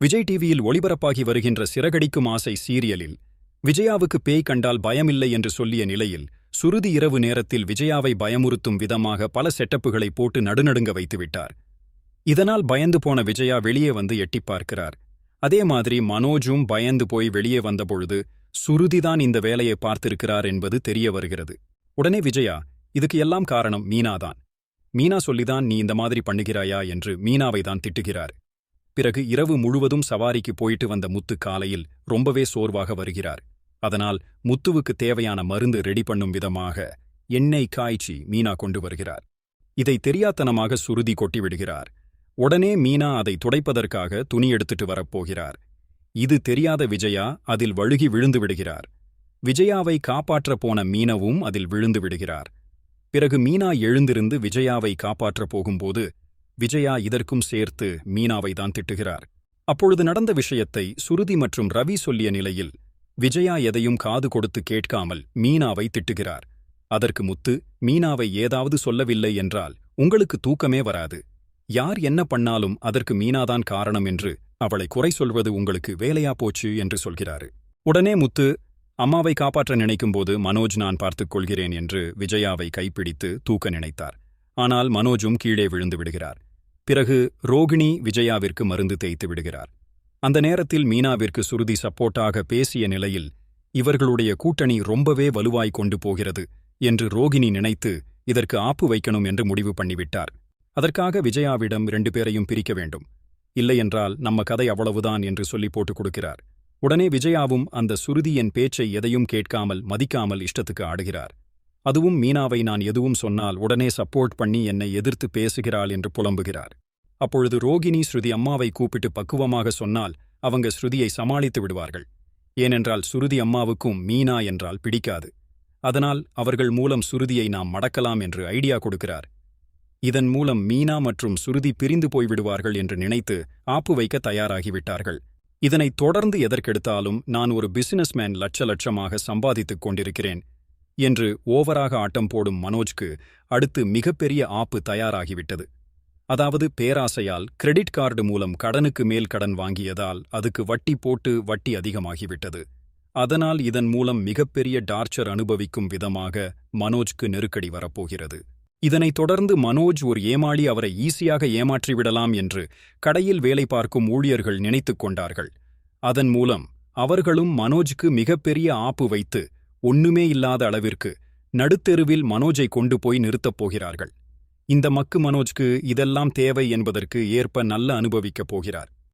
விஜய் டிவியில் ஒளிபரப்பாகி வருகின்ற சிறகடிக்கும் ஆசை சீரியலில் விஜயாவுக்கு பேய் கண்டால் பயமில்லை என்று சொல்லிய நிலையில் சுருதி இரவு நேரத்தில் விஜயாவை பயமுறுத்தும் விதமாக பல செட்டப்புகளை போட்டு நடுநடுங்க வைத்துவிட்டார். இதனால் பயந்து போன விஜயா வெளியே வந்து எட்டிப் பார்க்கிறார். அதே மாதிரி மனோஜும் பயந்து போய் வெளியே வந்தபொழுது சுருதிதான் இந்த வேலையை பார்த்திருக்கிறார் என்பது தெரிய வருகிறது. உடனே விஜயா இதுக்கு எல்லாம் காரணம் மீனாதான். மீனா சொல்லிதான் நீ இந்த மாதிரி பண்ணுகிறாயா? என்று மீனாவை தான் திட்டுகிறார். பிறகு இரவு முழுவதும் சவாரிக்கு போயிட்டு வந்த முத்து காலையில் ரொம்பவே சோர்வாக வருகிறார். அதனால் முத்துவுக்கு தேவையான மருந்து ரெடி பண்ணும் விதமாக எண்ணெய் காய்ச்சி மீனா கொண்டு வருகிறார். இதை தெரியாத்தனமாக சுருதி கொட்டிவிடுகிறார் உடனே மீனா அதை துடைப்பதற்காக துணி எடுத்துட்டு வரப்போகிறார். இது தெரியாத விஜயா அதில் வழுகி விழுந்து விடுகிறார். விஜயாவை காப்பாற்றப் போன மீனவும் அதில் விழுந்து விடுகிறார். பிறகு மீனா எழுந்திருந்து விஜயாவை காப்பாற்றப் போகும்போது விஜயா இதற்கும் சேர்த்து மீனாவை தான் திட்டுகிறார். அப்பொழுது நடந்த விஷயத்தை சுருதி மற்றும் ரவி சொல்லிய நிலையில் விஜயா எதையும் காது கொடுத்து கேட்காமல் மீனாவை திட்டுகிறார். அதற்கு முத்து மீனாவை ஏதாவது சொல்லவில்லை என்றால் உங்களுக்கு தூக்கமே வராது. யார் என்ன பண்ணாலும் அதற்கு மீனாதான் காரணம் என்று அவளை குறை சொல்வது உங்களுக்கு வேலையா போச்சு என்று சொல்கிறாரு. உடனே முத்து அம்மாவை காப்பாற்ற நினைக்கும்போது மனோஜ் நான் பார்த்துக் கொள்கிறேன் என்று விஜயாவை கைப்பிடித்து தூக்க நினைத்தார். ஆனால் மனோஜும் கீழே விழுந்து விடுகிறார். பிறகு ரோகிணி விஜயாவிற்கு மருந்து தேய்த்து விடுகிறார். அந்த நேரத்தில் மீனாவிற்கு சுருதி சப்போர்ட்டாக பேசிய நிலையில் இவர்களுடைய கூட்டணி ரொம்பவே வலுவாய் கொண்டு போகிறது என்று ரோகிணி நினைத்து இதற்கு ஆப்பு வைக்கணும் என்று முடிவு பண்ணிவிட்டார். அதற்காக விஜயாவிடம் ரெண்டு பேரையும் பிரிக்க வேண்டும். இல்லையென்றால் நம்ம கதை அவ்வளவுதான் என்று சொல்லி போட்டுக் கொடுக்கிறார். உடனே விஜயாவும் அந்த சுருதியின் பேச்சை எதையும் கேட்காமல் மதிக்காமல் இஷ்டத்துக்கு ஆடுகிறார். அதுவும் மீனாவை நான் எதுவும் சொன்னால் உடனே சப்போர்ட் பண்ணி என்னை எதிர்த்து பேசுகிறாள் என்று புலம்புகிறார். அப்பொழுது ரோகிணி ஸ்ருதி அம்மாவை கூப்பிட்டு பக்குவமாக சொன்னால் அவங்க ஸ்ருதியை சமாளித்து விடுவார்கள். ஏனென்றால் சுருதி அம்மாவுக்கும் மீனா என்றால் பிடிக்காது. அதனால் அவர்கள் மூலம் சுருதியை நாம் மடக்கலாம் என்று ஐடியா கொடுக்கிறார். இதன் மூலம் மீனா மற்றும் சுருதி பிரிந்து போய்விடுவார்கள் என்று நினைத்து ஆப்பு வைக்க தயாராகிவிட்டார்கள். இதனைத் தொடர்ந்து எதற்கெடுத்தாலும் நான் ஒரு பிசினஸ்மேன் லட்ச லட்சமாக சம்பாதித்துக் கொண்டிருக்கிறேன். என்று ஓவராக ஆட்டம் போடும் மனோஜ்க்கு அடுத்து மிகப்பெரிய ஆப்பு தயாராகிவிட்டது. அதாவது பேராசையால் கிரெடிட் கார்டு மூலம் கடனுக்கு மேல் கடன் வாங்கியதால் அதுக்கு வட்டி போட்டு வட்டி அதிகமாகிவிட்டது. அதனால் இதன் மூலம் மிகப்பெரிய டார்ச்சர் அனுபவிக்கும் விதமாக மனோஜ்க்கு நெருக்கடி வரப்போகிறது. இதனைத் தொடர்ந்து மனோஜ் ஒரு ஏமாளி அவரை ஈஸியாக ஏமாற்றிவிடலாம் என்று கடையில் வேலை பார்க்கும் ஊழியர்கள் நினைத்துக் கொண்டார்கள். அதன் மூலம் அவர்களும் மனோஜ்க்கு மிகப்பெரிய ஆப்பு வைத்து ஒண்ணுமே இல்லாத அளவிற்கு நடுத்தெருவில் மனோஜை கொண்டு போய் நிறுத்தப் போகிறார்கள். இந்த மக்கு மனோஜ்க்கு இதெல்லாம் தேவை என்பதற்கு ஏற்ப நல்ல அனுபவிக்கப் போகிறார்.